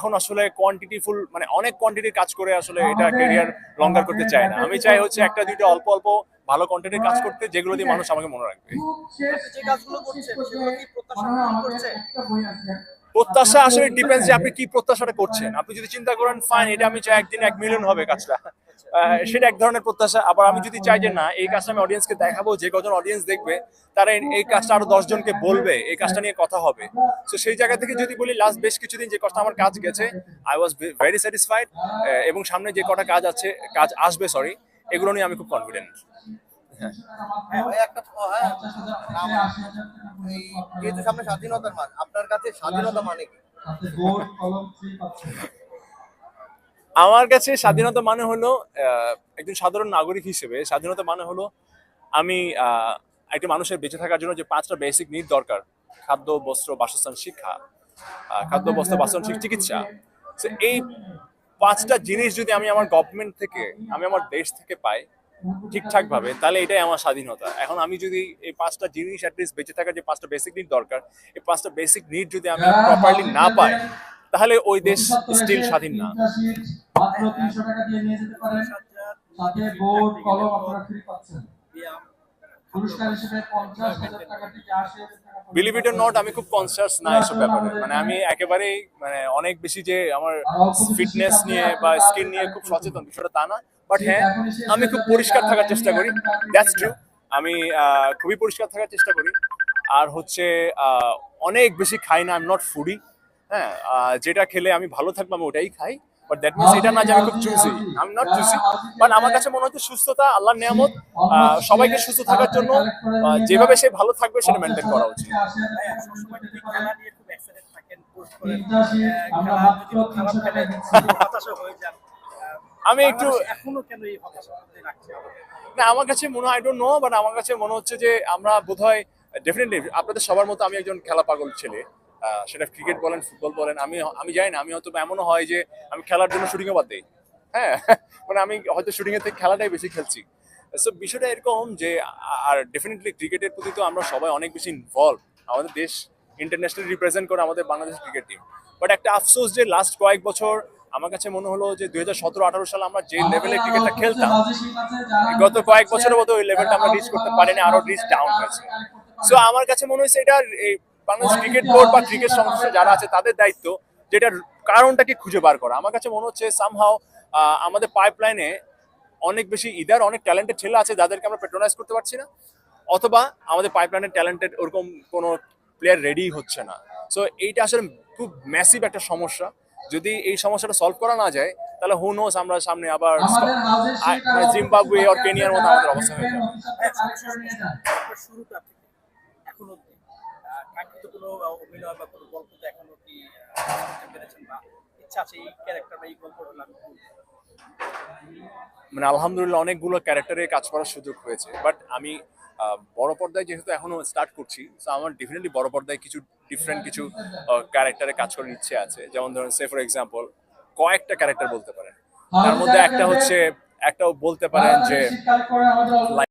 এখন আসলে কোয়ান্টিটি ফুল মানে অনেক কোয়ান্টিটির কাজ করে আসলে এটা ক্যারিয়ার লঙ্গার করতে চায় না। আমি চাই হচ্ছে একটা দুইটা অল্প অল্প ভালো কন্টেন্টের কাজ করতে যেগুলো দিয়ে মানুষ আমাকে মনে রাখবে। যে কাজগুলো করছে সেগুলো কি প্রত্যাশা করছে? প্রত্যাশা আসলে ডিপেন্ডস যে আপনি কি প্রত্যাশাটা করছেন। আপনি যদি চিন্তা করেন ফাইন এটা আমি চাই একদিন এক মিলিয়ন হবে কাজটা। সেটা এক ধরনের প্রত্যাশা। আবার আমি যদি চাই যে না, এই কাজটা আমি অডিয়েন্সকে দেখাবো, যে কজন অডিয়েন্স দেখবে, তারা এই- কাজটা আরও দশ জনকে বলবে, এই কাজটা নিয়ে কথা হবে। তো সেই জায়গা থেকে যদি বলি লাস্ট বেশ কিছুদিন যে কষ্ট আমার কাজ গেছে আই ওয়াজ ভেরি স্যাটিসফাইড এবং সামনে যে কটা কাজ আছে, কাজ আসবে সরি এগুলো নিয়ে আমি খুব কনফিডেন্ট হ্যাঁ। হ্যাঁ যেহেতু সামনে স্বাধীনতার মান আপনার কাছে স্বাধীনতা মানে কি? আমার কাছে স্বাধীনতা মানে হলো আহ, একজন সাধারণ নাগরিক হিসেবে স্বাধীনতা মানে হলো আমি আহ, একটা মানুষের বেঁচে থাকার জন্য যে পাঁচটা বেসিক নিড দরকার। খাদ্য বস্ত্র বাসস্থান শিক্ষা। খাদ্য বস্ত্র বাসস্থান শিক্ষা, চিকিৎসা। এই পাঁচটা জিনিস যদি আমি আমার গভর্নমেন্ট থেকে আমি আমার দেশ থেকে পাই ঠিকঠাক ভাবে তাহলে এটাই আমার স্বাধীনতা। এখন আমি যদি এই পাঁচটা জিনিস অ্যাটলিস্ট বেঁচে থাকার যে পাঁচটা বেসিক নিড দরকার, এই পাঁচটা বেসিক নিড যদি আমি প্রপারলি না পাই, তাহলে ওই দেশ স্টিল স্বাধীন না। টাকা দিয়ে নিয়ে যেতে পারেন। সাথে বোর্ড কলম আপনারা ফ্রি পাচ্ছেন। বিলিভ ইট নট আমি খুব কনসিয়াস না এসব ব্যাপারে। মানে আমি একেবারেই মানে অনেক বেশি যে আমার ফিটনেস নিয়ে বা স্কিন নিয়ে খুব সচেতন বিষয়টা তা না। বাট হ্যাঁ আমি খুব পরিষ্কার থাকার চেষ্টা করি। দ্যাটস ট্রু আমি খুবই পরিষ্কার থাকার চেষ্টা করি। আর হচ্ছে আহ, অনেক বেশি খাই না আই এম নট ফুডি হ্যাঁ যেটা খেলে আমি ভালো থাকব আমি ওটাই খাই। বাট দ্যাট মিনস এটা না যে আমি খুব choosy I am not choosy but আমার কাছে মনে হচ্ছে সুস্থতা আল্লাহর নিয়ামত সবাইকে সুস্থ থাকার জন্য যেভাবে সে ভালো থাকবে সেটা মেনটেন করা উচিত। আমি একটু এখনও কেন এই? না আমার কাছে মনে হয় আই ডোন্ট নো বাট আমার কাছে মনে হচ্ছে যে আমরা বোধহয় ডেফিনেটলি আপনাদের সবার মতো আমি একজন খেলা পাগল ছেলে। সেটা ক্রিকেট বলেন ফুটবল বলেন, আমি আমি জানি না, আমি হয়তো এমনও হয় যে আমি খেলার জন্য শুটিংও বাদ দিই। হ্যাঁ? মানে আমি হয়তো শুটিং এর থেকে খেলাটাই বেশি খেলছি। সো বিষয়টা এরকম যে আর ডেফিনেটলি ক্রিকেটের প্রতি তো আমরা সবাই অনেক বেশি ইনভলভ আমাদের দেশ ইন্টারন্যাশনাল রিপ্রেজেন্ট করে আমাদের বাংলাদেশ ক্রিকেট টিম বাট একটা আফসোস যে লাস্ট কয়েক বছর আমার কাছে মনে হলো যে, দুই হাজার সালে আমরা যে লেভেলে ক্রিকেটটা খেলতাম, গত কয়েক বছরের মতো ওই লেভেলটা আমরা রিচ করতে পারিনি, আরও রিচ ডাউন হয়েছে। সো আমার কাছে মনে হয়েছে এটা বাংলাদেশ ক্রিকেট বোর্ড বা ক্রিকেট সংস্থা যারা আছে তাদের দায়িত্ব যেটার কারণটাকে খুঁজে বার করা। আমার কাছে মনে হচ্ছে সামহাও আমাদের পাইপলাইনে অনেক বেশি ইদার অনেক ট্যালেন্টেড ছেলে আছে যাদেরকে আমরা পেট্রোনাইজ করতে পারছি না অথবা আমাদের পাইপলাইনের ট্যালেন্টেড ওরকম কোনো প্লেয়ার রেডি হচ্ছে না। সো এইটা আসলে খুব ম্যাসিভ একটা সমস্যা। যদি এই সমস্যাটা সলভ করা না যায় তাহলে হু নোস আমরা সামনে আবার জিম্বাবুয়ে আর কেনিয়ার মতো আমাদের অবস্থা হয়ে যাবে। কোনো অভিনয় বা কোনো গল্প এখনও কি পেরেছেন বা ইচ্ছা আছে এই ক্যারেক্টার বা এই গল্পটা করব? মানে আলহামদুলিল্লাহ অনেকগুলো ক্যারেক্টারে কাজ করার সুযোগ হয়েছে। বাট আমি আহ, বড় পর্দায় যেহেতু এখনও স্টার্ট করছি তো আমার ডেফিনেটলি বড় পর্দায় কিছু ডিফারেন্ট কিছু ক্যারেক্টারে কাজ করার ইচ্ছে আছে। যেমন ধরুন সে ফর এক্সাম্পল কয়েকটা ক্যারেক্টার বলতে পারেন। তার মধ্যে একটা হচ্ছে একটা বলতে পারেন যে